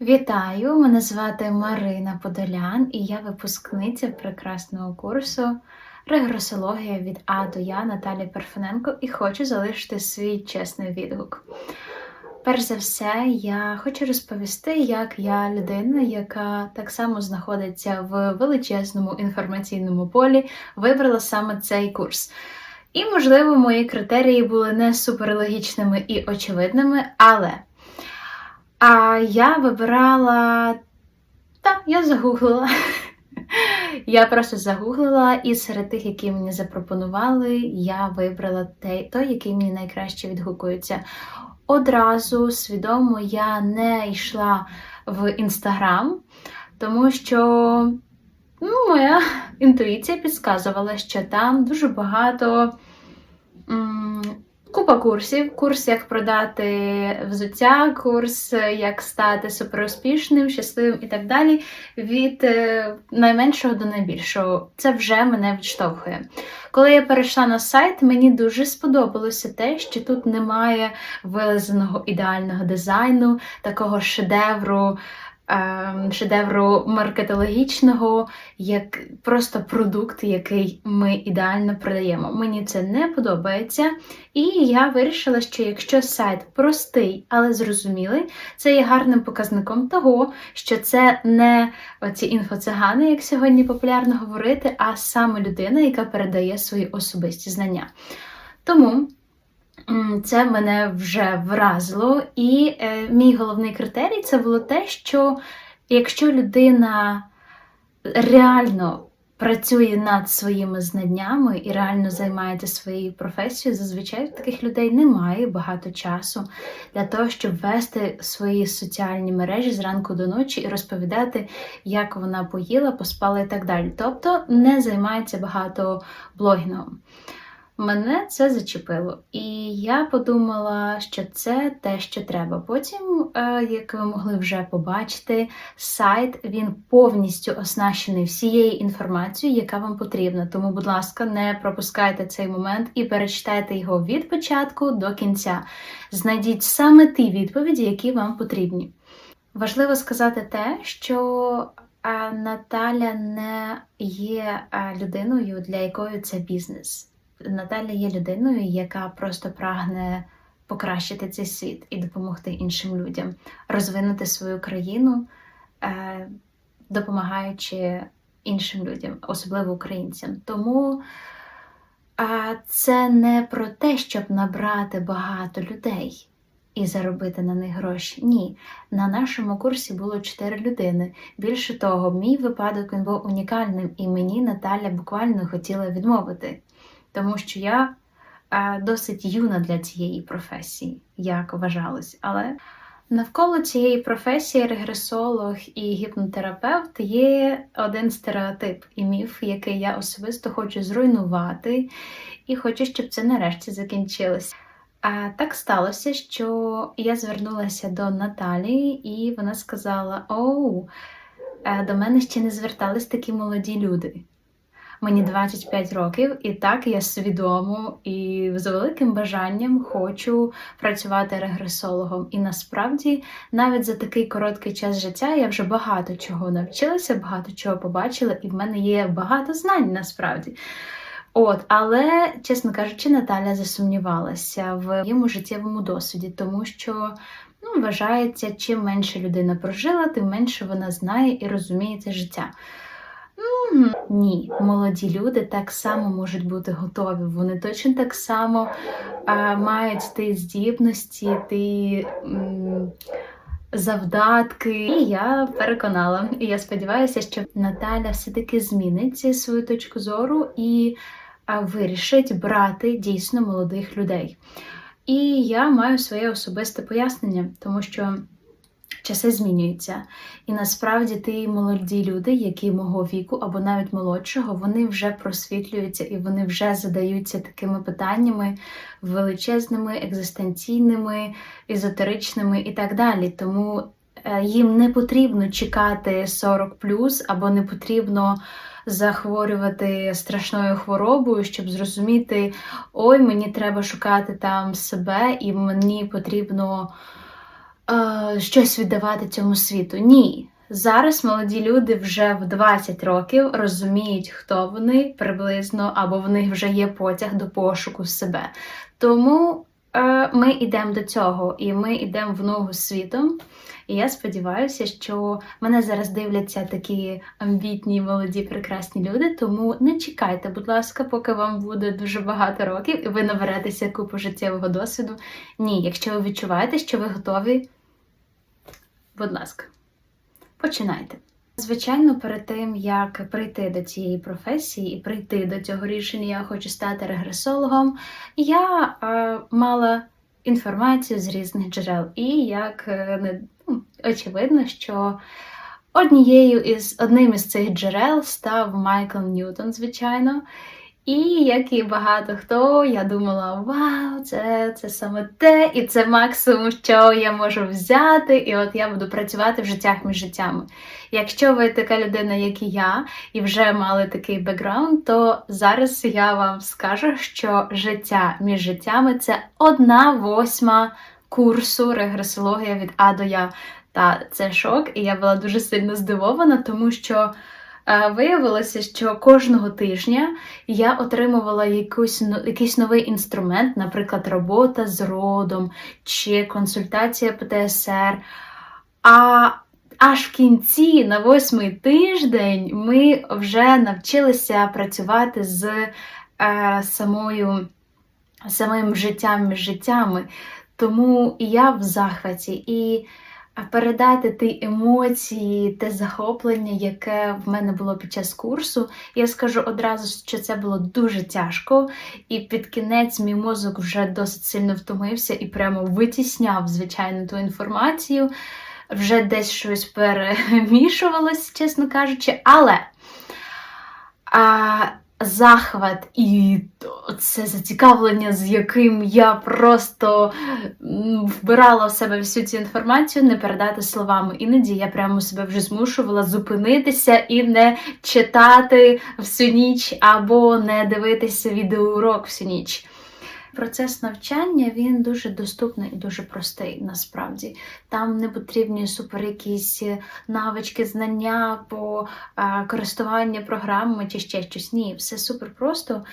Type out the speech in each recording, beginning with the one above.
Вітаю! Мене звати Марина Подолян, і я випускниця прекрасного курсу регресологія від А до Я Наталі Парфененко і хочу залишити свій чесний відгук. Перш за все, я хочу розповісти, як я людина, яка так само знаходиться в величезному інформаційному полі, вибрала саме цей курс. І, можливо, мої критерії були не суперлогічними і очевидними, але а я вибирала. Так, я загуглила. Я просто загуглила, і серед тих, які мені запропонували, я вибрала той, який мені найкраще відгукується. Одразу свідомо я не йшла в інстаграм, тому що ну, моя інтуїція підказувала, що там дуже багато. м, Купа курсів, курс, як продати взуття, курс, як стати суперуспішним, щасливим і так далі. Від е, найменшого до найбільшого. Це вже мене відштовхує. Коли я перейшла на сайт, мені дуже сподобалося те, що тут немає вилизаного ідеального дизайну, такого шедевру. Ем, Шедевру маркетологічного, як просто продукт, який ми ідеально продаємо. Мені це не подобається. І я вирішила, що якщо сайт простий, але зрозумілий, це є гарним показником того, що це не оці інфоцигани, як сьогодні популярно говорити, а саме людина, яка передає свої особисті знання. Тому. Це мене вже вразило, і е, мій головний критерій це було те, що якщо людина реально працює над своїми знаннями і реально займається своєю професією, зазвичай таких людей немає багато часу для того, щоб вести свої соціальні мережі зранку до ночі і розповідати, як вона поїла, поспала і так далі. Тобто не займається багато блогінгом. Мене це зачепило, і я подумала, що це те, що треба. Потім, е, як ви могли вже побачити, сайт він повністю оснащений всією інформацією, яка вам потрібна. Тому, будь ласка, не пропускайте цей момент і перечитайте його від початку до кінця. Знайдіть саме ті відповіді, які вам потрібні. Важливо сказати те, що е, Наталя не є е, людиною, для якої це бізнес. Наталя є людиною, яка просто прагне покращити цей світ і допомогти іншим людям, розвинути свою країну, е, допомагаючи іншим людям, особливо українцям. Тому е, це не про те, щоб набрати багато людей. І заробити на них гроші. Ні, на нашому курсі було 4 людини. Більше того, мій випадок він був унікальним, і мені Наталя буквально хотіла відмовити тому що я е, досить юна для цієї професії, як вважалось. Але навколо цієї професії регресолог і гіпнотерапевт є один стереотип і міф, який я особисто хочу зруйнувати, і хочу, щоб це нарешті закінчилося. А так сталося, що я звернулася до Наталії, і вона сказала: Оу, е, до мене ще не звертались такі молоді люди. Мені 25 років, і так я свідомо і з великим бажанням хочу працювати регресологом. І насправді, навіть за такий короткий час життя я вже багато чого навчилася, багато чого побачила, і в мене є багато знань насправді. От, але, чесно кажучи, Наталя засумнівалася в моєму життєвому досвіді, тому що ну, вважається, чим менше людина прожила, тим менше вона знає і розуміє це життя. Ні, молоді люди так само можуть бути готові. Вони точно так само а, мають ті здібності, ті завдатки. І я переконала. І я сподіваюся, що Наталя все-таки змінить свою точку зору і а, вирішить брати дійсно молодих людей. І я маю своє особисте пояснення, тому що часи змінюються. І насправді ті молоді люди, які мого віку або навіть молодшого, вони вже просвітлюються і вони вже задаються такими питаннями величезними, екзистенційними, езотеричними і так далі. Тому е, їм не потрібно чекати 40 або не потрібно. Захворювати страшною хворобою, щоб зрозуміти, ой, мені треба шукати там себе, і мені потрібно е, щось віддавати цьому світу. Ні. Зараз молоді люди вже в 20 років розуміють, хто вони приблизно, або в них вже є потяг до пошуку себе. Тому е, ми йдемо до цього, і ми йдемо в ногу з світом. І я сподіваюся, що мене зараз дивляться такі амбітні, молоді, прекрасні люди. Тому не чекайте, будь ласка, поки вам буде дуже багато років, і ви наберетеся купу життєвого досвіду. Ні, якщо ви відчуваєте, що ви готові, будь ласка, починайте. Звичайно, перед тим як прийти до цієї професії і прийти до цього рішення, я хочу стати регресологом. Я е, мала інформацію з різних джерел. І як е, не ну, очевидно, що однією із одним із цих джерел став Майкл Ньютон, звичайно. І як і багато хто, я думала, вау, це, це саме те, і це максимум, що я можу взяти, і от я буду працювати в життях між життями. Якщо ви така людина, як і я, і вже мали такий бекграунд, то зараз я вам скажу, що життя між життями це одна восьма курсу регресологія від А до Я. Та це шок, і я була дуже сильно здивована, тому що. Виявилося, що кожного тижня я отримувала якусь, якийсь новий інструмент, наприклад, робота з родом чи консультація ПТСР. А аж в кінці, на восьмий тиждень, ми вже навчилися працювати з е, самою, самим життям між життями. Тому і я в захваті. І передати ті емоції, те захоплення, яке в мене було під час курсу. Я скажу одразу, що це було дуже тяжко, і під кінець мій мозок вже досить сильно втомився і прямо витісняв, звичайно, ту інформацію. Вже десь щось перемішувалось, чесно кажучи, але а, захват і це зацікавлення, з яким я просто вбирала в себе всю цю інформацію, не передати словами. Іноді я прямо себе вже змушувала зупинитися і не читати всю ніч або не дивитися відеоурок всю ніч. Процес навчання він дуже доступний і дуже простий насправді. Там не потрібні супер якісь навички, знання по е, користуванню програмами чи ще щось. Ні, все супер просто.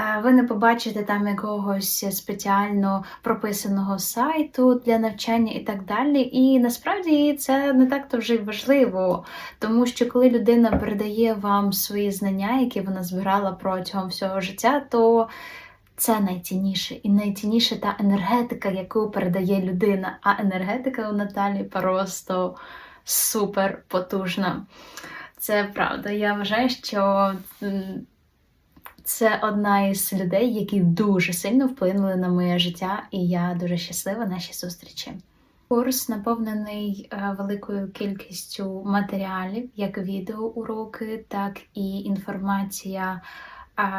Е, Ви не побачите там якогось спеціально прописаного сайту для навчання і так далі. І насправді це не так то вже й важливо, тому що коли людина передає вам свої знання, які вона збирала протягом всього життя, то це найцінніше і найцінніше та енергетика, яку передає людина. А енергетика у Наталі просто супер потужна. Це правда. Я вважаю, що це одна із людей, які дуже сильно вплинули на моє життя, і я дуже щаслива нашій зустрічі. Курс наповнений е, великою кількістю матеріалів, як відеоуроки, так і інформація,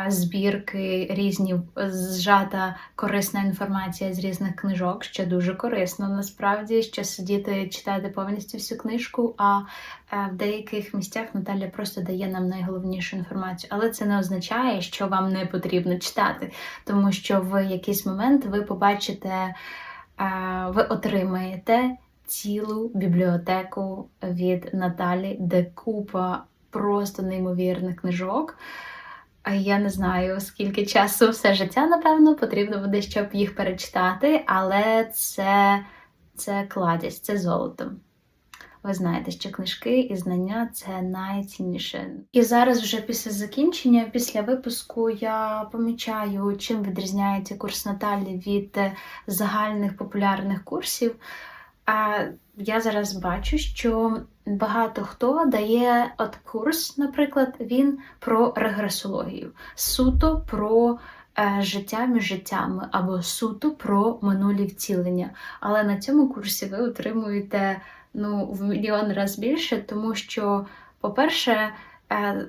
збірки, різні зжата корисна інформація з різних книжок, що дуже корисно насправді, що сидіти читати повністю всю книжку. А е, в деяких місцях Наталя просто дає нам найголовнішу інформацію. Але це не означає, що вам не потрібно читати, тому що в якийсь момент ви побачите, е, ви отримаєте цілу бібліотеку від Наталі, де купа просто неймовірних книжок. А Я не знаю, скільки часу все життя, напевно, потрібно буде, щоб їх перечитати, але це, це кладість, це золото. Ви знаєте, що книжки і знання це найцінніше. І зараз, вже після закінчення, після випуску, я помічаю, чим відрізняється курс Наталі від загальних популярних курсів. А я зараз бачу, що багато хто дає от курс, наприклад, він про регресологію, суто про е, життя між життями або суто про минулі втілення. Але на цьому курсі ви отримуєте ну, в мільйон разів більше, тому що, по-перше,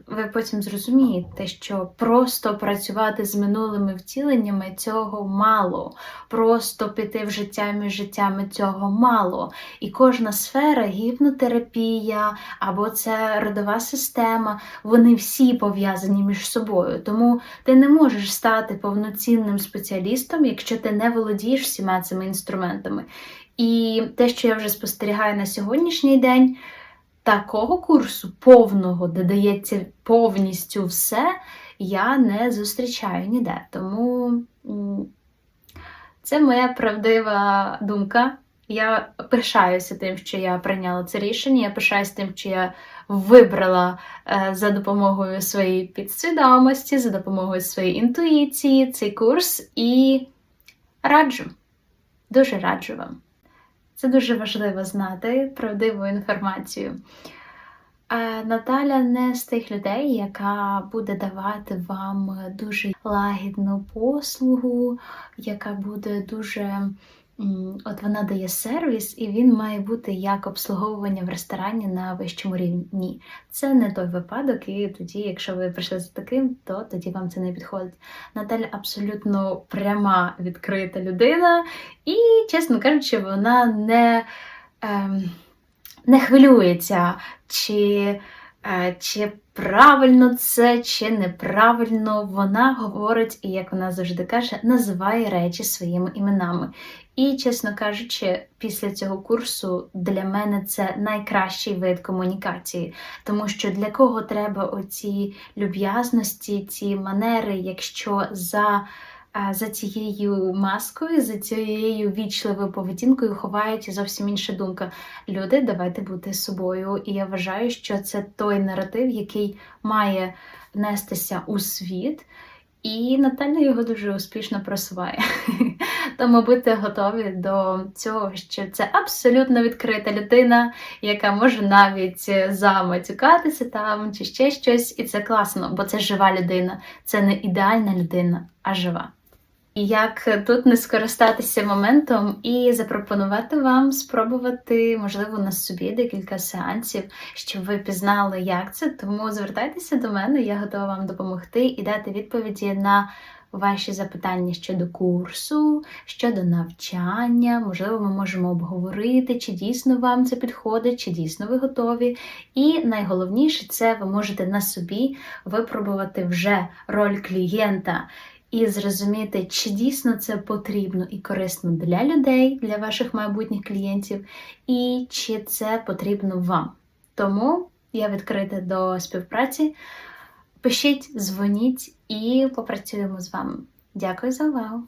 ви потім зрозумієте, що просто працювати з минулими втіленнями цього мало. Просто піти в життя між життями цього мало. І кожна сфера, гіпнотерапія або це родова система, вони всі пов'язані між собою. Тому ти не можеш стати повноцінним спеціалістом, якщо ти не володієш всіма цими інструментами. І те, що я вже спостерігаю на сьогоднішній день, такого курсу повного, де дається повністю все, я не зустрічаю ніде. Тому це моя правдива думка. Я пишаюся тим, що я прийняла це рішення. Я пишаюся тим, що я вибрала е, за допомогою своєї підсвідомості, за допомогою своєї інтуїції цей курс і раджу. Дуже раджу вам. Це дуже важливо знати правдиву інформацію. Е, Наталя не з тих людей, яка буде давати вам дуже лагідну послугу, яка буде дуже. От вона дає сервіс, і він має бути як обслуговування в ресторані на вищому рівні. Це не той випадок, і тоді, якщо ви прийшли за таким, то тоді вам це не підходить. Наталя абсолютно пряма, відкрита людина, і, чесно кажучи, вона не. Ем, не хвилюється, чи, е, чи правильно це, чи неправильно. Вона говорить, і як вона завжди каже, називає речі своїми іменами. І, чесно кажучи, після цього курсу для мене це найкращий вид комунікації, тому що для кого треба оці люб'язності, ці манери, якщо за за цією маскою, за цією вічливою поведінкою ховається зовсім інша думка. Люди, давайте бути собою. І я вважаю, що це той наратив, який має нестися у світ. І Наталя його дуже успішно просуває. Тому будьте готові до цього, що це абсолютно відкрита людина, яка може навіть заматюкатися там чи ще щось. І це класно, бо це жива людина, це не ідеальна людина, а жива. Як тут не скористатися моментом і запропонувати вам спробувати, можливо, на собі декілька сеансів, щоб ви пізнали, як це. Тому звертайтеся до мене, я готова вам допомогти і дати відповіді на ваші запитання щодо курсу, щодо навчання. Можливо, ми можемо обговорити, чи дійсно вам це підходить, чи дійсно ви готові. І найголовніше це ви можете на собі випробувати вже роль клієнта і зрозуміти, чи дійсно це потрібно і корисно для людей, для ваших майбутніх клієнтів, і чи це потрібно вам. Тому я відкрита до співпраці. Пишіть, дзвоніть і попрацюємо з вами. Дякую за увагу!